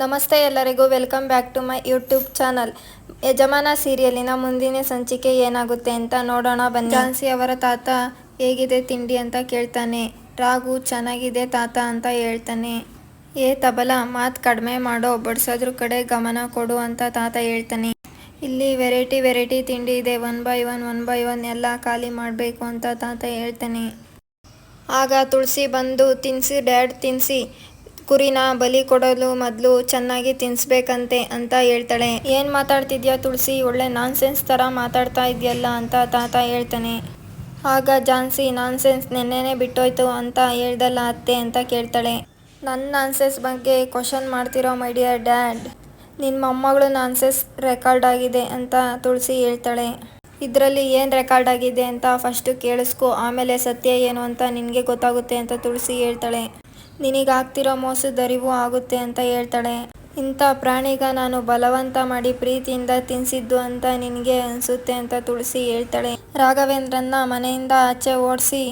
ನಮಸ್ತೆ ಎಲ್ಲರಿಗೂ, welcome back to my YouTube channel. Yajamana ಸೀರಿಯಲಿನ ಮುಂದಿನ ಸಂಚಿಕೆ ಏನಾಗುತ್ತೆ ಅಂತ ನೋಡೋಣ, ಬನ್ನಿ. ಝಾನ್ಸಿ ಅವರ ತಾತ ಹೇಗಿದೆ ತಿಂಡಿ ಅಂತ ಕೇಳ್ತಾನೆ. ರಾಗು ಚೆನ್ನಾಗಿದೆ ತಾತ ಅಂತ ಹೇಳ್ತಾನೆ. ಏ ತಬಲ, ಮಾತು ಕಡಿಮೆ ಮಾಡೋ, ಬಡಿಸೋದ್ರ ಕಡೆ ಗಮನ ಕೊಡು ಅಂತ ತಾತ ಹೇಳ್ತಾನೆ. ಇಲ್ಲಿ ವೆರೈಟಿ ವೆರೈಟಿ ತಿಂಡಿ ಇದೆ, one by one one by one ಎಲ್ಲ ಖಾಲಿ ಮಾಡಬೇಕು ಅಂತ ತಾತ ಹೇಳ್ತಾನೆ. ಆಗ ತುಳಸಿ ಬಂದು, ತಿನ್ಸಿ, ಡ್ಯಾಡ್, ತಿನ್ಸಿ. ಕುರಿನ ಬಲಿ ಕೊಡಲು ಮೊದಲು ಚೆನ್ನಾಗಿ ತಿನ್ಸ್ಬೇಕಂತೆ ಅಂತ ಹೇಳ್ತಾಳೆ. ಏನ್ ಮಾತಾಡ್ತಿದ್ಯಾ ತುಳಸಿ? ಒಳ್ಳೆ ನಾನ್ಸೆನ್ಸ್ ತರ ಮಾತಾಡ್ತಾ ಇದೆಯಲ್ಲ ಅಂತ ತಾತ ಹೇಳ್ತಾನೆ. ಆಗ ಝಾನ್ಸಿ ನಾನ್ಸೆನ್ಸ್ ನೆನ್ನೆನೆ ಬಿಟ್ಟೋಯ್ತು ಅಂತ ಹೇಳ್ದಲ್ಲ ಅತ್ತೆ ಅಂತ ಕೇಳ್ತಾಳೆ. ನನ್ನ ನಾನ್ಸೆಸ್ ಬಗ್ಗೆ ಕ್ವಶನ್ ಮಾಡ್ತಿರೋ, ಮೈ ಡಿಯರ್ ಡ್ಯಾಡ್ ನಿನ್ನ ಮೊಮ್ಮಗಳು ನಾನ್ಸೆಸ್ ರೆಕಾರ್ಡ್ ಆಗಿದೆ ಅಂತ ತುಳಸಿ ಹೇಳ್ತಾಳೆ. ಇದರಲ್ಲಿ ಏನು ರೆಕಾರ್ಡ್ ಆಗಿದೆ ಅಂತ ಫಸ್ಟು ಕೇಳಿಸ್ಕೊ, ಆಮೇಲೆ ಸತ್ಯ ಏನು ಅಂತ ನಿನಗೆ ಗೊತ್ತಾಗುತ್ತೆ ಅಂತ ತುಳಸಿ ಹೇಳ್ತಾಳೆ. ನಿನಗಾಗ್ತಿರೋ ಮೋಸದ ಅರಿವು ಆಗುತ್ತೆ ಅಂತ ಹೇಳ್ತಾಳೆ. ಇಂಥ ಪ್ರಾಣಿಗ ನಾನು ಬಲವಂತ ಮಾಡಿ ಪ್ರೀತಿಯಿಂದ ತಿನ್ಸಿದ್ದು ಅಂತ ನಿನಗೆ ಅನಿಸುತ್ತೆ ಅಂತ ತುಳಸಿ ಹೇಳ್ತಾಳೆ. ರಾಘವೇಂದ್ರನ್ನ ಮನೆಯಿಂದ ಆಚೆ ಓಡಿಸಿ,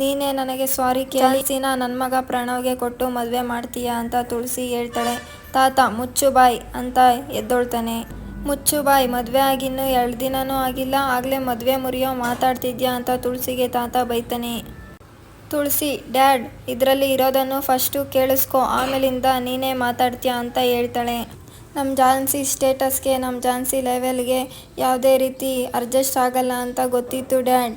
ನೀನೇ ನನಗೆ ಸಾರಿ ಕೇಳಿಸಿನ ನನ್ನ ಮಗ ಪ್ರಣವ್ಗೆ ಕೊಟ್ಟು ಮದುವೆ ಮಾಡ್ತೀಯಾ ಅಂತ ತುಳಸಿ ಹೇಳ್ತಾಳೆ. ತಾತ ಮುಚ್ಚು ಬಾಯ್ ಅಂತ ಎದ್ದೊಳ್ತಾನೆ. ಮುಚ್ಚು ಬಾಯ್ ಮದುವೆ ಆಗಿನ್ನೂ ಎರಡು ದಿನನೂ ಆಗಿಲ್ಲ, ಆಗಲೇ ಮದುವೆ ಮುರಿಯೋ ಮಾತಾಡ್ತಿದ್ಯಾ ಅಂತ ತುಳಸಿಗೆ ತಾತ ಬೈತಾನೆ. ತುಳಸಿ, ಡ್ಯಾಡ್, ಇದರಲ್ಲಿ ಇರೋದನ್ನು ಫಸ್ಟು ಕೇಳಿಸ್ಕೊ, ಆಮೇಲಿಂದ ನೀನೇ ಮಾತಾಡ್ತೀಯ ಅಂತ ಹೇಳ್ತಾಳೆ. ನಮ್ಮ ಝಾನ್ಸಿ ಸ್ಟೇಟಸ್ಗೆ ನಮ್ಮ ಝಾನ್ಸಿ ಲೆವೆಲ್ಗೆ ಯಾವುದೇ ರೀತಿ ಅಡ್ಜಸ್ಟ್ ಆಗಲ್ಲ ಅಂತ ಗೊತ್ತಿತ್ತು ಡ್ಯಾಡ್.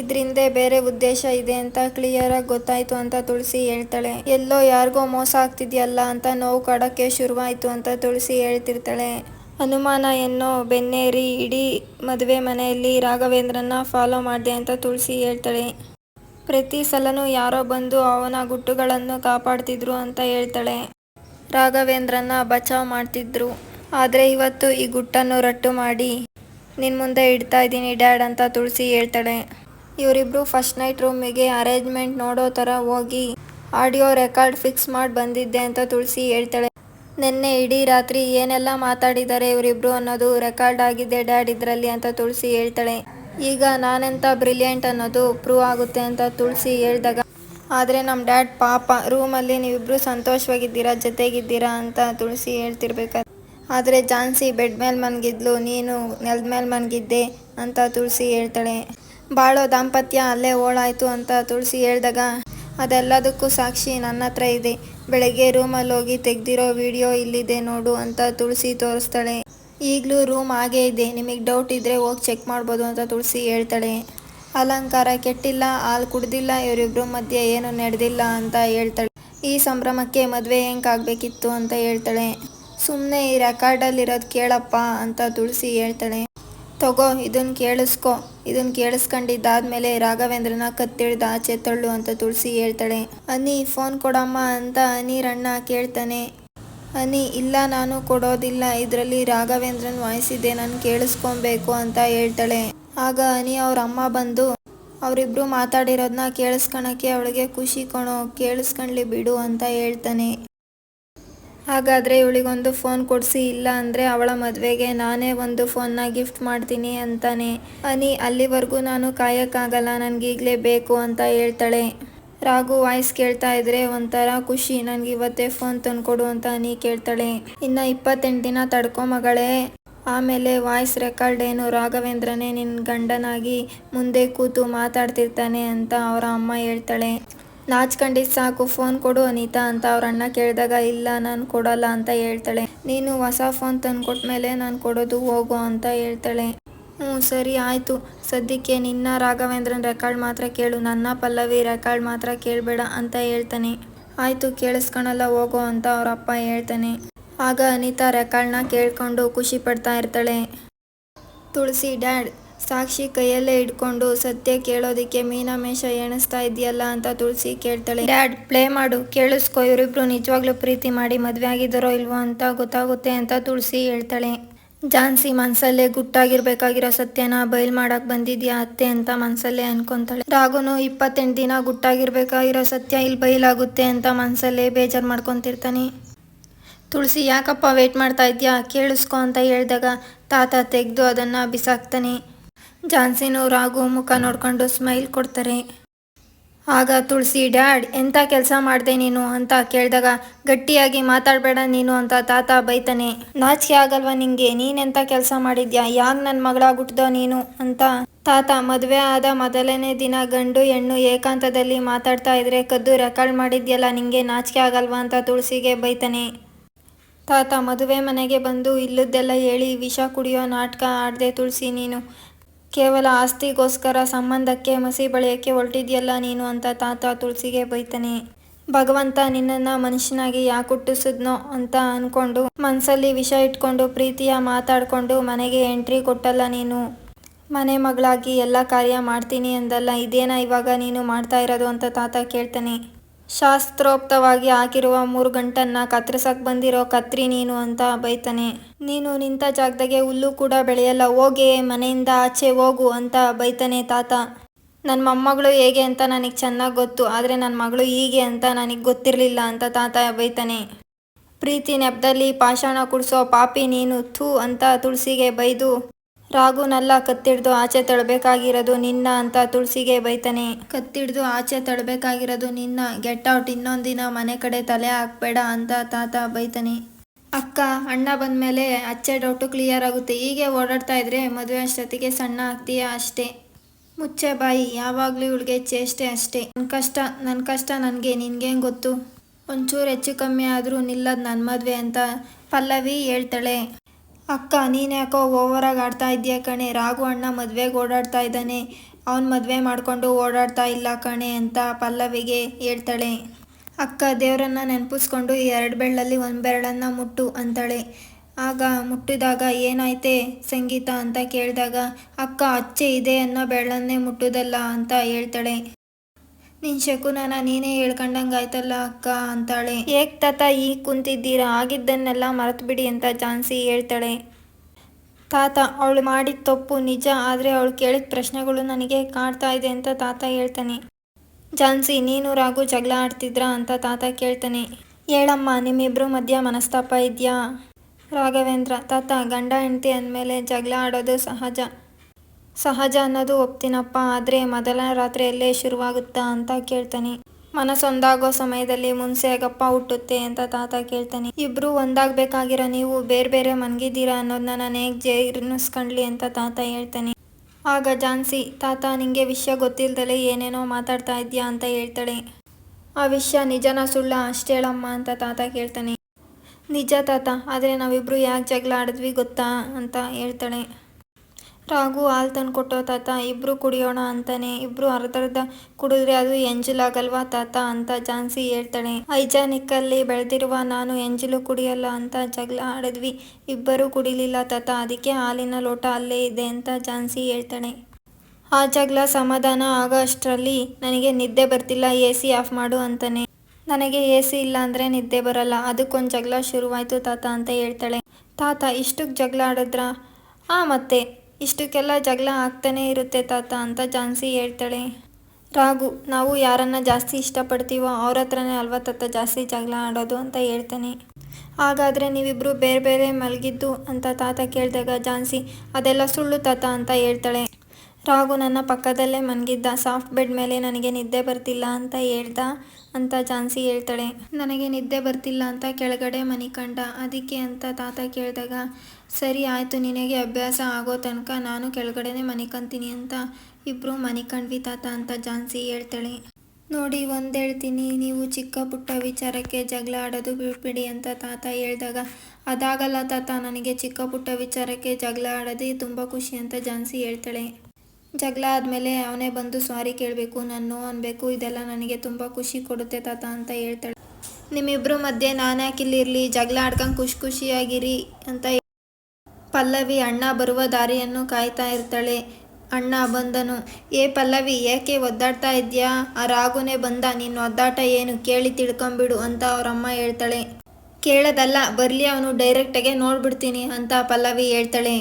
ಇದರಿಂದ ಬೇರೆ ಉದ್ದೇಶ ಇದೆ ಅಂತ ಕ್ಲಿಯರಾಗಿ ಗೊತ್ತಾಯ್ತು ಅಂತ ತುಳಸಿ ಹೇಳ್ತಾಳೆ. ಎಲ್ಲೋ ಯಾರಿಗೋ ಮೋಸ ಆಗ್ತಿದೆಯಲ್ಲ ಅಂತ ನೋವು ಕಡೋಕ್ಕೆ ಶುರುವಾಯಿತು ಅಂತ ತುಳಸಿ ಹೇಳ್ತಿರ್ತಾಳೆ. ಅನುಮಾನ ಎನ್ನೋ ಬೆನ್ನೇರಿ, ಇಡೀ ಮದುವೆ ಮನೆಯಲ್ಲಿ ರಾಘವೇಂದ್ರನ ಫಾಲೋ ಮಾಡಿದೆ ಅಂತ ತುಳಸಿ ಹೇಳ್ತಾಳೆ. ಪ್ರತಿ ಸಲನೂ ಯಾರೋ ಬಂದು ಅವನ ಗುಟ್ಟುಗಳನ್ನು ಕಾಪಾಡ್ತಿದ್ರು ಅಂತ ಹೇಳ್ತಾಳೆ. ರಾಘವೇಂದ್ರನ ಬಚಾವ್ ಮಾಡ್ತಿದ್ರು. ಆದರೆ ಇವತ್ತು ಈ ಗುಟ್ಟನ್ನು ರಟ್ಟು ಮಾಡಿ ನಿನ್ನ ಮುಂದೆ ಇಡ್ತಾ ಇದ್ದೀನಿ ಡ್ಯಾಡ್ ಅಂತ ತುಳಸಿ ಹೇಳ್ತಾಳೆ. ಇವರಿಬ್ರು ಫಸ್ಟ್ ನೈಟ್ ರೂಮಿಗೆ ಅರೇಂಜ್ಮೆಂಟ್ ನೋಡೋ ಥರ ಹೋಗಿ ಆಡಿಯೋ ರೆಕಾರ್ಡ್ ಫಿಕ್ಸ್ ಮಾಡಿ ಬಂದಿದ್ದೆ ಅಂತ ತುಳಸಿ ಹೇಳ್ತಾಳೆ. ನಿನ್ನೆ ಇಡೀ ರಾತ್ರಿ ಏನೆಲ್ಲ ಮಾತಾಡಿದ್ದಾರೆ ಇವರಿಬ್ರು ಅನ್ನೋದು ರೆಕಾರ್ಡ್ ಆಗಿದೆ ಡ್ಯಾಡ್ ಇದರಲ್ಲಿ ಅಂತ ತುಳಸಿ ಹೇಳ್ತಾಳೆ. ಈಗ ನಾನೆಂತ ಬ್ರಿಲಿಯಂಟ್ ಅನ್ನೋದು ಪ್ರೂವ್ ಆಗುತ್ತೆ ಅಂತ ತುಳಸಿ ಹೇಳಿದಾಗ, ಆದರೆ ನಮ್ಮ ಡ್ಯಾಡ್ ಪಾಪ, ರೂಮಲ್ಲಿ ನೀವಿಬ್ರು ಸಂತೋಷವಾಗಿದ್ದೀರಾ, ಜೊತೆಗಿದ್ದೀರಾ ಅಂತ ತುಳಸಿ ಹೇಳ್ತಿರ್ಬೇಕಾದ್ರೆ, ಆದರೆ ಜಾನ್ಸಿ ಬೆಡ್ ಮೇಲೆ ಮನ್ಗಿದ್ಲು, ನೀನು ನೆಲದ ಮೇಲೆ ಮನಗಿದ್ದೆ ಅಂತ ತುಳಸಿ ಹೇಳ್ತಾಳೆ. ಬಾಳೋ ದಾಂಪತ್ಯ ಅಲ್ಲೇ ಓಳಾಯ್ತು ಅಂತ ತುಳಸಿ ಹೇಳಿದಾಗ, ಅದೆಲ್ಲದಕ್ಕೂ ಸಾಕ್ಷಿ ನನ್ನ ಹತ್ರ ಇದೆ. ಬೆಳಗ್ಗೆ ರೂಮಲ್ಲಿ ಹೋಗಿ ತೆಗ್ದಿರೋ ವಿಡಿಯೋ ಇಲ್ಲಿದೆ ನೋಡು ಅಂತ ತುಳಸಿ ತೋರಿಸ್ತಾಳೆ. ಈಗಲೂ ರೂಮ್ ಹಾಗೇ ಇದೆ. ನಿಮಗೆ ಡೌಟ್ ಇದ್ದರೆ ಹೋಗಿ ಚೆಕ್ ಮಾಡ್ಬೋದು ಅಂತ ತುಳಸಿ ಹೇಳ್ತಾಳೆ. ಅಲಂಕಾರ ಕೆಟ್ಟಿಲ್ಲ, ಹಾಲು ಕುಡ್ದಿಲ್ಲ ಇವರಿಬ್ಬರು ಮಧ್ಯೆ ಏನು ನಡೆದಿಲ್ಲ ಅಂತ ಹೇಳ್ತಾಳೆ. ಈ ಸಂಭ್ರಮಕ್ಕೆ ಮದುವೆ ಹೆಂಗಾಗಬೇಕಿತ್ತು ಅಂತ ಹೇಳ್ತಾಳೆ. ಸುಮ್ಮನೆ ಈ ರೆಕಾರ್ಡಲ್ಲಿರೋದು ಕೇಳಪ್ಪ ಅಂತ ತುಳಸಿ ಹೇಳ್ತಾಳೆ. ತಗೋ ಇದನ್ನ ಕೇಳಿಸ್ಕೊ. ಇದನ್ನು ಕೇಳಿಸ್ಕೊಂಡಿದ್ದಾದ್ಮೇಲೆ ರಾಘವೇಂದ್ರನ ಕತ್ತಿಡ್ದು ಆಚೆ ತಳ್ಳು ಅಂತ ತುಳಸಿ ಹೇಳ್ತಾಳೆ. ಅನಿ ಫೋನ್ ಕೊಡಮ್ಮ ಅಂತ ಅನಿರಣ್ಣ ಕೇಳ್ತಾನೆ. ಅನಿ ಇಲ್ಲ ನಾನು ಕೊಡೋದಿಲ್ಲ, ಇದರಲ್ಲಿ ರಾಘವೇಂದ್ರನ್ ವಾಯ್ಸ್ ಇದೆ ನಾನು ಕೇಳಿಸ್ಕೊಬೇಕು ಅಂತ ಹೇಳ್ತಾಳೆ. ಆಗ ಅನಿ ಅವ್ರ ಅಮ್ಮ ಬಂದು, ಅವರಿಬ್ರು ಮಾತಾಡಿರೋದನ್ನ ಕೇಳಿಸ್ಕೊಳಕ್ಕೆ ಅವಳಿಗೆ ಖುಷಿ ಕೊಣೋ ಕೇಳಿಸ್ಕೊಂಡ್ಲಿ ಬಿಡು ಅಂತ ಹೇಳ್ತಾನೆ. ಹಾಗಾದರೆ ಇವಳಿಗೊಂದು ಫೋನ್ ಕೊಡಿಸಿ, ಇಲ್ಲ ಅಂದರೆ ಅವಳ ಮದುವೆಗೆ ನಾನೇ ಒಂದು ಫೋನ್ನ ಗಿಫ್ಟ್ ಮಾಡ್ತೀನಿ ಅಂತಾನೆ. ಅನಿ ಅಲ್ಲಿವರೆಗೂ ನಾನು ಕಾಯೋಕ್ಕಾಗಲ್ಲ, ನನಗೀಗಲೇ ಬೇಕು ಅಂತ ಹೇಳ್ತಾಳೆ. ರಾಘು ವಾಯ್ಸ್ ಕೇಳ್ತಾ ಇದ್ರೆ ಒಂಥರ ಖುಷಿ. ನನಗೆ ಇವತ್ತೇ ಫೋನ್ ತಂದ್ಕೊಡು ಅಂತ ನೀ ಕೇಳ್ತಾಳೆ. ಇನ್ನ ಇಪ್ಪತ್ತೆಂಟು ದಿನ ತಡ್ಕೊ ಮಗಳೇ. ಆಮೇಲೆ ವಾಯ್ಸ್ ರೆಕಾರ್ಡ್ ಏನು ರಾಘವೇಂದ್ರನೇ ನಿನ್ನ ಗಂಡನಾಗಿ ಮುಂದೆ ಕೂತು ಮಾತಾಡ್ತಿರ್ತಾನೆ ಅಂತ ಅವರ ಅಮ್ಮ ಹೇಳ್ತಾಳೆ. ನಾಚ್ಕೊಂಡಿದ್ದು ಸಾಕು, ಫೋನ್ ಕೊಡು ಅನಿತಾ ಅಂತ ಅವ್ರ ಅಣ್ಣ ಕೇಳಿದಾಗ, ಇಲ್ಲ, ನಾನು ಕೊಡಲ್ಲ ಅಂತ ಹೇಳ್ತಾಳೆ. ನೀನು ಹೊಸ ಫೋನ್ ತಂದ್ಕೊಟ್ಮೇಲೆ ನಾನು ಕೊಡೋದು ಹೋಗು ಅಂತ ಹೇಳ್ತಾಳೆ. ಹ್ಞೂ, ಸರಿ ಆಯಿತು. ಸದ್ಯಕ್ಕೆ ನಿನ್ನ ರಾಘವೇಂದ್ರನ್ ರೆಕಾರ್ಡ್ ಮಾತ್ರ ಕೇಳು, ನನ್ನ ಪಲ್ಲವಿ ರೆಕಾರ್ಡ್ ಮಾತ್ರ ಕೇಳಬೇಡ ಅಂತ ಹೇಳ್ತಾನೆ. ಆಯಿತು, ಕೇಳಿಸ್ಕೊಳಲ್ಲ, ಹೋಗೋ ಅಂತ ಅವ್ರ ಅಪ್ಪ ಹೇಳ್ತಾನೆ. ಆಗ ಅನಿತಾ ರೆಕಾರ್ಡ್ನ ಕೇಳ್ಕೊಂಡು ಖುಷಿ ಪಡ್ತಾ ಇರ್ತಾಳೆ. ತುಳಸಿ, ಡ್ಯಾಡ್, ಸಾಕ್ಷಿ ಕೈಯಲ್ಲೇ ಇಟ್ಕೊಂಡು ಸತ್ಯ ಕೇಳೋದಕ್ಕೆ ಮೀನಮೇಷ ಎಣಿಸ್ತಾ ಇದೆಯಲ್ಲ ಅಂತ ತುಳಸಿ ಕೇಳ್ತಾಳೆ. ಡ್ಯಾಡ್, ಪ್ಲೇ ಮಾಡು, ಕೇಳಿಸ್ಕೊ, ಇವರಿಬ್ರು ನಿಜವಾಗ್ಲೂ ಪ್ರೀತಿ ಮಾಡಿ ಮದುವೆ ಆಗಿದ್ದಾರೋ ಇಲ್ವೋ ಅಂತ ಗೊತ್ತಾಗುತ್ತೆ ಅಂತ ತುಳಸಿ ಹೇಳ್ತಾಳೆ. ಝಾನ್ಸಿ ಮನ್ಸಲ್ಲೇ ಗುಟ್ಟಾಗಿರ್ಬೇಕಾಗಿರೋ ಸತ್ಯನ ಬಯಲ್ ಮಾಡಕ್ ಬಂದಿದ್ಯಾ ಅತ್ತೆ ಅಂತ ಮನ್ಸಲ್ಲೇ ಅನ್ಕೊಂತಾಳೆ. ರಾಘುನು ಇಪ್ಪತ್ತೆಂಟು ದಿನ ಗುಟ್ಟಾಗಿರ್ಬೇಕಾಗಿರೋ ಸತ್ಯ ಇಲ್ಲಿ ಬಯಲಾಗುತ್ತೆ ಅಂತ ಮನ್ಸಲ್ಲೇ ಬೇಜಾರು ಮಾಡ್ಕೊತಿರ್ತಾನೆ. ತುಳಸಿ, ಯಾಕಪ್ಪ ವೇಟ್ ಮಾಡ್ತಾ ಇದ್ಯಾ? ಕೇಳಿಸ್ಕೊ ಅಂತ ಹೇಳಿದಾಗ ತಾತ ತೆಗೆದು ಅದನ್ನು ಬಿಸಾಕ್ತಾನೆ. ಝಾನ್ಸಿನೂ ರಾಘು ಮುಖ ನೋಡ್ಕೊಂಡು ಸ್ಮೈಲ್ ಕೊಡ್ತಾರೆ. ಆಗ ತುಳಸಿ, ಡ್ಯಾಡ್ ಎಂಥ ಕೆಲಸ ಮಾಡಿದೆ ನೀನು? ಅಂತ ಕೇಳಿದಾಗ, ಗಟ್ಟಿಯಾಗಿ ಮಾತಾಡಬೇಡ ನೀನು, ಅಂತ ತಾತ ಬೈತಾನೆ. ನಾಚಿಕೆ ಆಗಲ್ವಾ ನಿಂಗೆ? ನೀನೆಂಥ ಕೆಲಸ ಮಾಡಿದ್ಯಾ? ಯಾಕೆ ನನ್ನ ಮಗಳಾಗ್ಬಿಟ್ದೋ ನೀನು? ಅಂತ ತಾತ ಮದುವೆ ಆದ ಮೊದಲನೇ ದಿನ ಗಂಡು ಹೆಣ್ಣು ಏಕಾಂತದಲ್ಲಿ ಮಾತಾಡ್ತಾ ಇದ್ರೆ, ಕದ್ದು ರೆಕಾರ್ಡ್ ಮಾಡಿದ್ಯಲ್ಲ, ನಿಂಗೆ ನಾಚಿಕೆ ಆಗಲ್ವಾ? ಅಂತ ತುಳಸಿಗೆ ಬೈತಾನೆ. ತಾತ ಮದುವೆ ಮನೆಗೆ ಬಂದು, ಇಲ್ಲದ್ದೆಲ್ಲ ಹೇಳಿ, ವಿಷ ಕುಡಿಯೋ ನಾಟಕ ಆಡ್ದೆ ತುಳಸಿ ನೀನು. ಕೇವಲ ಆಸ್ತಿಗೋಸ್ಕರ ಸಂಬಂಧಕ್ಕೆ ಮಸಿ ಬಳಿಯಕ್ಕೆ ಹೊರಟಿದ್ಯಲ್ಲ ನೀನು ಅಂತ ತಾತ ತುಳಸಿಗೆ ಬೈತಾನೆ. ಭಗವಂತ ನಿನ್ನನ್ನು ಮನುಷ್ಯನಾಗಿ ಯಾಕೆ ಹುಟ್ಟಿಸಿದ್ನೋ ಅಂತ ಅಂದ್ಕೊಂಡು ಮನಸ್ಸಲ್ಲಿ ವಿಷ ಇಟ್ಕೊಂಡು ಪ್ರೀತಿಯ ಮಾತಾಡಿಕೊಂಡು ಮನೆಗೆ ಎಂಟ್ರಿ ಕೊಟ್ಟಲ್ಲ ನೀನು. ಮನೆ ಮಗಳಾಗಿ ಎಲ್ಲ ಕಾರ್ಯ ಮಾಡ್ತೀನಿ ಅಂದಲ್ಲ, ಇದೇನ ಇವಾಗ ನೀನು ಮಾಡ್ತಾ ಇರೋದು ಅಂತ ತಾತ ಕೇಳ್ತಾನೆ. ಶಾಸ್ತ್ರೋಕ್ತವಾಗಿ ಹಾಕಿರುವ ಮೂರು ಗಂಟನ್ನ ಕತ್ತರಿಸಕ್ ಬಂದಿರೋ ಕತ್ರಿ ನೀನು ಅಂತ ಬೈತಾನೆ. ನೀನು ನಿಂತ ಜಾಗದಾಗೆ ಹುಲ್ಲು ಕೂಡ ಬೆಳೆಯಲ್ಲ, ಹೋಗೆ ಮನೆಯಿಂದ ಆಚೆ ಹೋಗು ಅಂತ ಬೈತಾನೆ ತಾತ. ನನ್ನ ಮೊಮ್ಮಗಳು ಹೇಗೆ ಅಂತ ನನಗೆ ಚೆನ್ನಾಗಿ ಗೊತ್ತು, ಆದರೆ ನನ್ನ ಮಗಳು ಹೀಗೆ ಅಂತ ನನಗೆ ಗೊತ್ತಿರಲಿಲ್ಲ ಅಂತ ತಾತ ಬೈತಾನೆ. ಪ್ರೀತಿ ನೆಪದಲ್ಲಿ ಪಾಷಾಣ ಕುಡಿಸೋ ಪಾಪಿ ನೀನು ಥೂ ಅಂತ ತುಳಸಿಗೆ ಬೈದು ರಾಗುನೆಲ್ಲ ಕತ್ತಿಡ್ದು ಆಚೆ ತಳ್ಬೇಕಾಗಿರೋದು ನಿನ್ನ ಅಂತ ತುಳಸಿಗೆ ಬೈತಾನೆ. ಕತ್ತಿಡ್ದು ಆಚೆ ತಳ್ಬೇಕಾಗಿರೋದು ನಿನ್ನ ಗೆಟ್ ಔಟ್ ಇನ್ನೊಂದಿನ ಮನೆ ಕಡೆ ತಲೆ ಹಾಕ್ಬೇಡ ಅಂತ ತಾತ ಬೈತಾನೆ. ಅಕ್ಕ, ಅಣ್ಣ ಬಂದಮೇಲೆ ಅಚ್ಚೆ ಡೌಟು ಕ್ಲಿಯರ್ ಆಗುತ್ತೆ. ಹೀಗೆ ಓಡಾಡ್ತಾ ಇದ್ರೆ ಮದುವೆ ಅಷ್ಟೊತ್ತಿಗೆ ಸಣ್ಣ ಆಗ್ತೀಯಾ ಅಷ್ಟೇ? ಮುಚ್ಚೆ ಬಾಯಿ, ಯಾವಾಗಲೂ ಇವಳಿಗೆ ಚೇಷ್ಟೆ ಅಷ್ಟೇ. ನನ್ನ ಕಷ್ಟ ನನ್ನ ಕಷ್ಟ ನನಗೆ, ನಿನ್ಗೇನು ಗೊತ್ತು? ಒಂಚೂರು ಹೆಚ್ಚು ಕಮ್ಮಿ ಆದರೂ ನಿಲ್ಲದು ನನ್ನ ಮದುವೆ ಅಂತ ಪಲ್ಲವಿ ಹೇಳ್ತಾಳೆ. ಅಕ್ಕ ನೀನು ಯಾಕೋ ಓವರಾಗಿ ಆಡ್ತಾ ಇದೆಯಾ ಕಣೆ? ರಾಘು ಅಣ್ಣ ಮದುವೆಗೆ ಓಡಾಡ್ತಾ ಇದ್ದಾನೆ. ಅವನು ಮದುವೆ ಮಾಡಿಕೊಂಡು ಓಡಾಡ್ತಾ ಇಲ್ಲ ಕಣೆ ಅಂತ ಪಲ್ಲವಿಗೆ ಹೇಳ್ತಾಳೆ. ಅಕ್ಕ, ದೇವರನ್ನ ನೆನಪಿಸ್ಕೊಂಡು ಎರಡು ಬೆಳ್ಳಲ್ಲಿ ಒಂದು ಬೆರಳನ್ನು ಮುಟ್ಟು ಅಂತಾಳೆ. ಆಗ ಮುಟ್ಟಿದಾಗ, ಏನಾಯ್ತೆ ಸಂಗೀತ? ಅಂತ ಕೇಳಿದಾಗ, ಅಕ್ಕ, ಅಚ್ಚೆ ಇದೆ ಅನ್ನೋ ಬೆಳ್ಳನ್ನೇ ಮುಟ್ಟುದಲ್ಲ ಅಂತ ಹೇಳ್ತಾಳೆ. ನಿನ್ ಶಕುನನ ನೀನೇ ಹೇಳ್ಕೊಂಡಂಗಾಯ್ತಲ್ಲ ಅಕ್ಕ ಅಂತಾಳೆ. ಏಕ್ ತಾತ ಈಗ ಕುಂತಿದ್ದೀರಾ? ಆಗಿದ್ದನ್ನೆಲ್ಲ ಮರೆತುಬಿಡಿ ಅಂತ ಝಾನ್ಸಿ ಹೇಳ್ತಾಳೆ. ತಾತ, ಅವಳು ಮಾಡಿದ ತಪ್ಪು ನಿಜ, ಆದರೆ ಅವಳು ಕೇಳಿದ ಪ್ರಶ್ನೆಗಳು ನನಗೆ ಕಾಡ್ತಾ ಇದೆ ಅಂತ ತಾತ ಹೇಳ್ತಾನೆ. ಝಾನ್ಸಿ ನೀನು ರಾಘು ಜಗಳ ಆಡ್ತಿದ್ರಾ ಅಂತ ತಾತ ಕೇಳ್ತಾನೆ. ಹೇಳಮ್ಮ, ನಿಮ್ಮಿಬ್ರು ಮಧ್ಯ ಮನಸ್ತಾಪ ಇದೆಯಾ? ರಾಘವೇಂದ್ರ, ತಾತ, ಗಂಡ ಹೆಂಡತಿ ಅಂದಮೇಲೆ ಜಗಳ ಆಡೋದು ಸಹಜ. ಸಹಜ ಅನ್ನೋದು ಒಪ್ತೀನಪ್ಪ, ಆದರೆ ಮೊದಲ ರಾತ್ರಿಯಲ್ಲೇ ಶುರುವಾಗುತ್ತಾ ಅಂತ ಕೇಳ್ತಾನೆ. ಮನಸ್ಸೊಂದಾಗೋ ಸಮಯದಲ್ಲಿ ಮುನ್ಸೆ ಗಪ್ಪ ಹುಟ್ಟುತ್ತೆ ಅಂತ ತಾತ ಕೇಳ್ತಾನೆ. ಇಬ್ರು ಒಂದಾಗಬೇಕಾಗಿರೋ ನೀವು ಬೇರೆ ಬೇರೆ ಮನ್ಗಿದ್ದೀರಾ ಅನ್ನೋದನ್ನ ನಾನು ಹೇಗೆ ಜೀರ್ಣಿಸ್ಕೊಂಡ್ಲಿ ಅಂತ ತಾತ ಹೇಳ್ತಾನೆ. ಆಗ ಜಾನ್ಸಿ, ತಾತ ನಿಂಗೆ ವಿಷಯ ಗೊತ್ತಿಲ್ದಲೆ ಏನೇನೋ ಮಾತಾಡ್ತಾ ಇದ್ಯಾ ಅಂತ ಹೇಳ್ತಾಳೆ. ಆ ವಿಷಯ ನಿಜನ ಸುಳ್ಳ ಅಷ್ಟೇ ಹೇಳಮ್ಮ ಅಂತ ತಾತ ಕೇಳ್ತಾನೆ. ನಿಜ ತಾತ, ಆದರೆ ನಾವಿಬ್ರು ಯಾಕೆ ಜಗಳ ಆಡಿದ್ವಿ ಗೊತ್ತಾ ಅಂತ ಹೇಳ್ತಾಳೆ. ರಾಘು ಹಾಲು ತಂದು ಕೊಟ್ಟೋ ತಾತ, ಇಬ್ರು ಕುಡಿಯೋಣ ಅಂತಾನೆ. ಇಬ್ರು ಅರ್ಧರ್ಧ ಕುಡಿದ್ರೆ ಅದು ಎಂಜಲಾಗಲ್ವಾ ತಾತ ಅಂತ ಜಾನ್ಸಿ ಹೇಳ್ತಾಳೆ. ಹೈಜಾನಿಕ್ಕಲ್ಲಿ ಬೆಳೆದಿರುವ ನಾನು ಎಂಜಲು ಕುಡಿಯಲ್ಲ ಅಂತ ಜಗಳ ಆಡಿದ್ವಿ. ಇಬ್ಬರು ಕುಡಿಲಿಲ್ಲ ತಾತ, ಅದಕ್ಕೆ ಹಾಲಿನ ಲೋಟ ಅಲ್ಲೇ ಇದೆ ಅಂತ ಜಾನ್ಸಿ ಹೇಳ್ತಾಳೆ. ಆ ಜಗಳ ಸಮಾಧಾನ ಆಗೋ ಅಷ್ಟರಲ್ಲಿ ನನಗೆ ನಿದ್ದೆ ಬರ್ತಿಲ್ಲ, ಎ ಸಿ ಆಫ್ ಮಾಡು ಅಂತಾನೆ. ನನಗೆ ಎ ಸಿ ಇಲ್ಲ ಅಂದರೆ ನಿದ್ದೆ ಬರಲ್ಲ, ಅದಕ್ಕೊಂದು ಜಗಳ ಶುರುವಾಯಿತು ತಾತ ಅಂತ ಹೇಳ್ತಾಳೆ. ತಾತ ಇಷ್ಟಕ್ಕೆ ಜಗಳ ಆಡಿದ್ರ? ಆ ಮತ್ತೆ ಇಷ್ಟಕ್ಕೆಲ್ಲ ಜಗಳ ಆಗ್ತಾನೇ ಇರುತ್ತೆ ತಾತ ಅಂತ ಝಾನ್ಸಿ ಹೇಳ್ತಾಳೆ. ರಾಗು ನಾವು ಯಾರನ್ನ ಜಾಸ್ತಿ ಇಷ್ಟಪಡ್ತೀವೋ ಅವ್ರ ಹತ್ರನೇ ಅಲ್ವಾ ತಾತ ಜಾಸ್ತಿ ಜಗಳ ಆಡೋದು ಅಂತ ಹೇಳ್ತಾನೆ. ಹಾಗಾದರೆ ನೀವಿಬ್ಬರು ಬೇರೆ ಬೇರೆ ಮಲಗಿದ್ದು ಅಂತ ತಾತ ಕೇಳಿದಾಗ ಝಾನ್ಸಿ ಅದೆಲ್ಲ ಸುಳ್ಳು ತಾತ ಅಂತ ಹೇಳ್ತಾಳೆ. ರಾಗು ನನ್ನ ಪಕ್ಕದಲ್ಲೇ ಮನಗಿದ್ದ ಸಾಫ್ಟ್ ಬೆಡ್ ಮೇಲೆ ನನಗೆ ನಿದ್ದೆ ಬರ್ತಿಲ್ಲ ಅಂತ ಹೇಳ್ದ ಅಂತ ಝಾನ್ಸಿ ಹೇಳ್ತಾಳೆ. ನನಗೆ ನಿದ್ದೆ ಬರ್ತಿಲ್ಲ ಅಂತ ಕೆಳಗಡೆ ಮನಿಕಂಡ, ಅದಕ್ಕೆ ಅಂತ ತಾತ ಕೇಳಿದಾಗ ಸರಿ ಆಯಿತು, ನಿನಗೆ ಅಭ್ಯಾಸ ಆಗೋ ತನಕ ನಾನು ಕೆಳಗಡೆನೆ ಮನಿಕಂತೀನಿ ಅಂತ ಇಬ್ಬರು ಮನಿಕಂಡ್ವಿ ತಾತ ಅಂತ ಜಾನ್ಸಿ ಹೇಳ್ತಾಳೆ. ನೋಡಿ ಒಂದು ಹೇಳ್ತೀನಿ ನೀವು ಚಿಕ್ಕ ಪುಟ್ಟ ವಿಚಾರಕ್ಕೆ ಜಗಳ ಆಡೋದು ಬಿಡ್ಬಿಡಿ ಅಂತ ತಾತ ಹೇಳಿದಾಗ, ಅದಾಗಲ್ಲ ತಾತ, ನನಗೆ ಚಿಕ್ಕ ಪುಟ್ಟ ವಿಚಾರಕ್ಕೆ ಜಗಳ ಆಡೋದೇ ತುಂಬ ಖುಷಿ ಅಂತ ಜಾನ್ಸಿ ಹೇಳ್ತಾಳೆ. ಜಗಳ ಆದಮೇಲೆ ಅವನೇ ಬಂದು ಸಾರಿ ಕೇಳಬೇಕು, ನಾನು ನೋ ಅನ್ಬೇಕು, ಇದೆಲ್ಲ ನನಗೆ ತುಂಬ ಖುಷಿ ಕೊಡುತ್ತೆ ತಾತ ಅಂತ ಹೇಳ್ತಾಳೆ. ನಿಮ್ಮಿಬ್ರು ಮಧ್ಯೆ ನಾನ್ಯಾಕೆ ಇಲ್ಲಿರಲಿ ಜಗಳ ಆಡ್ಕೊಂಡು ಖುಷಿ ಖುಷಿಯಾಗಿರಿ ಅಂತ ಪಲ್ಲವಿ ಅಣ್ಣ ಬರುವ ದಾರಿಯನ್ನು ಕಾಯ್ತಾ ಇರ್ತಾಳೆ. ಅಣ್ಣ ಬಂದನು, ಏ ಪಲ್ಲವಿ ಏಕೆ ಒದ್ದಾಡ್ತಾ ಇದ್ಯಾ? ಆ ರಾಗುನೇ ಬಂದ, ನಿನ್ನ ಒದ್ದಾಟ ಏನು? ಕೇಳಿ ತಿಳ್ಕೊಂಬಿಡು ಅಂತ ಅವರಮ್ಮ ಹೇಳ್ತಾಳೆ. ಕೇಳೋದಲ್ಲ, ಬರಲಿ, ಅವನು ಡೈರೆಕ್ಟಾಗೆ ನೋಡ್ಬಿಡ್ತೀನಿ ಅಂತ ಪಲ್ಲವಿ ಹೇಳ್ತಾಳೆ.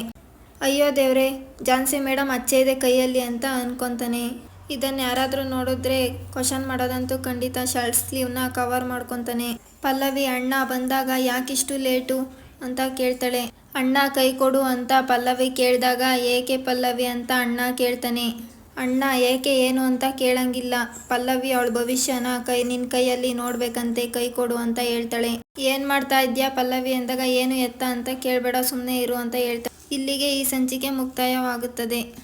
ಅಯ್ಯೋ ದೇವ್ರೆ, ಜಾನ್ಸಿ ಮೇಡಮ್ ಅಚ್ಚೆ ಕೈಯಲ್ಲಿ ಅಂತ ಅನ್ಕೊತಾನೆ. ಇದನ್ನು ಯಾರಾದರೂ ನೋಡಿದ್ರೆ ಕ್ವಶನ್ ಮಾಡೋದಂತೂ ಖಂಡಿತ ಶರ್ಟ್ ಸ್ಲೀವ್ನ ಕವರ್ ಮಾಡ್ಕೊತಾನೆ. ಪಲ್ಲವಿ ಅಣ್ಣ ಬಂದಾಗ ಯಾಕಿಷ್ಟು ಲೇಟು? ಅಂತ ಕೇಳ್ತಾಳೆ. ಅಣ್ಣ ಕೈ ಕೊಡು ಅಂತ ಪಲ್ಲವಿ ಕೇಳಿದಾಗ, ಏಕೆ ಪಲ್ಲವಿ? ಅಂತ ಅಣ್ಣ ಕೇಳ್ತಾನೆ. ಅಣ್ಣ, ಏಕೆ ಏನು ಅಂತ ಕೇಳಂಗಿಲ್ಲ. ಪಲ್ಲವಿ ಅವಳ ಭವಿಷ್ಯನ ಕೈ, ನಿನ್ ಕೈಯಲ್ಲಿ ನೋಡ್ಬೇಕಂತೆ, ಕೈ ಕೊಡು ಅಂತ ಹೇಳ್ತಾಳೆ. ಏನ್ ಮಾಡ್ತಾ ಇದ್ಯಾ ಪಲ್ಲವಿ? ಅಂದಾಗ ಏನು ಎತ್ತ? ಅಂತ ಕೇಳ್ಬೇಡ, ಸುಮ್ನೆ ಇರು ಅಂತ ಹೇಳ್ತಾಳೆ. ಇಲ್ಲಿಗೆ ಈ ಸಂಚಿಕೆ ಮುಕ್ತಾಯವಾಗುತ್ತದೆ.